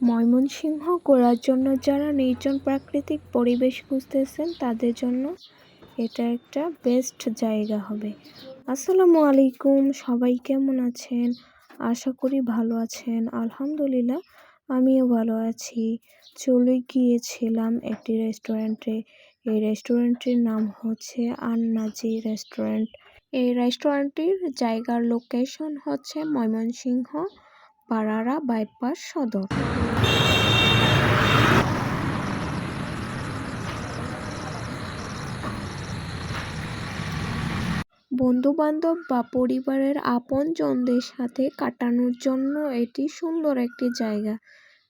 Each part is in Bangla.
ময়মনসিংহ ঘোরার জন্য যারা নির্জন প্রাকৃতিক পরিবেশ খুঁজতেছেন, তাদের জন্য এটা একটা বেস্ট জায়গা হবে। আসসালামু আলাইকুম, সবাই কেমন আছেন? আশা করি ভালো আছেন। আলহামদুলিল্লাহ, আমিও ভালো আছি। চলে গিয়েছিলাম একটি রেস্টুরেন্টে এই রেস্টুরেন্টটির নাম হচ্ছে আন্নাজি রেস্টুরেন্ট এই রেস্টুরেন্টটির জায়গার লোকেশন হচ্ছে ময়মনসিংহ। পাড়ারা বাইপাস সদর। বন্ধুবান্ধব বা পরিবারের আপনজনদের সাথে কাটানোর জন্য এটি সুন্দর একটি জায়গা।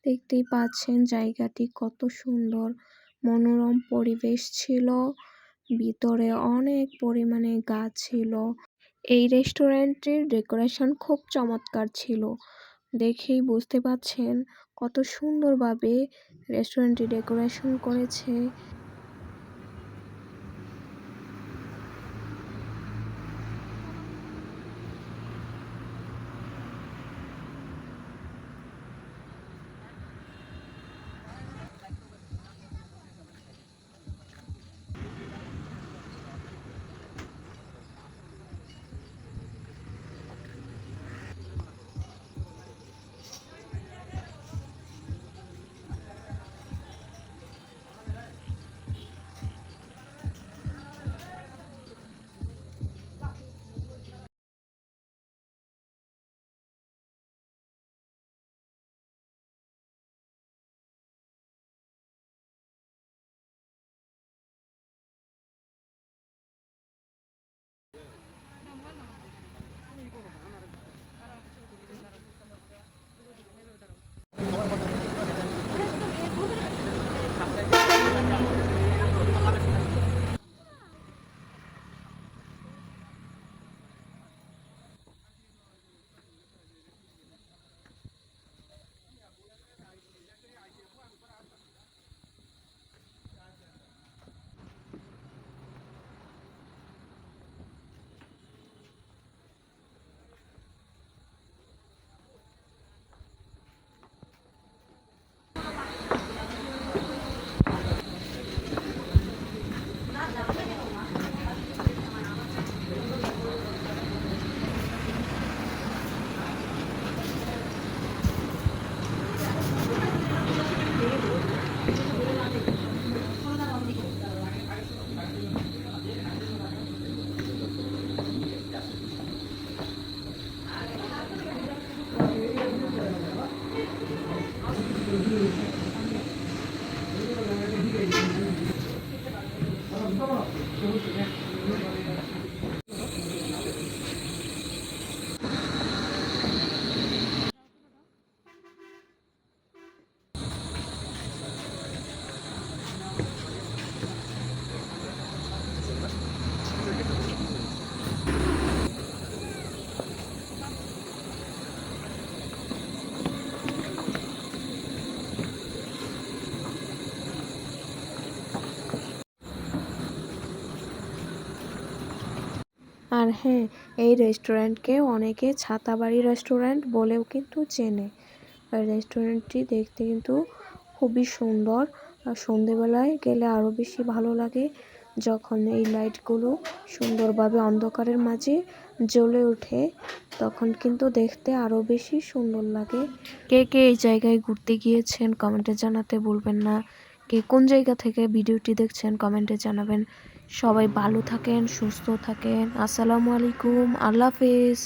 দেখতেই পাচ্ছেন জায়গাটি কত সুন্দর। মনোরম পরিবেশ ছিল, ভিতরে অনেক পরিমাণে গাছ ছিল। এই রেস্টুরেন্টটির ডেকোরেশন খুব চমৎকার ছিল। দেখেই বুঝতে পারছেন কত সুন্দরভাবে রেস্টুরেন্টটি ডেকোরেশন করেছে। হ্যাঁ এই রেস্টুরেন্টকে অনেকে ছাতাবাড়ি রেস্টুরেন্ট বলেও কিন্তু চেনে। রেস্টুরেন্টটি দেখতে কিন্তু খুবই সুন্দর। আর সন্ধেবেলায় গেলে আরও বেশি ভালো লাগে যখন এই লাইটগুলো সুন্দরভাবে অন্ধকারের মাঝে জ্বলে ওঠে, তখন কিন্তু দেখতে আরও বেশি সুন্দর লাগে। কে কে এই জায়গায় ঘুরতে গিয়েছেন কমেন্টে জানাতে বলবেন না। কে কোন জায়গা থেকে ভিডিওটি দেখছেন কমেন্টে জানাবেন। সবাই ভালো থাকেন, সুস্থ থাকেন। আসসালামু আলাইকুম, আল্লাহ হাফেজ।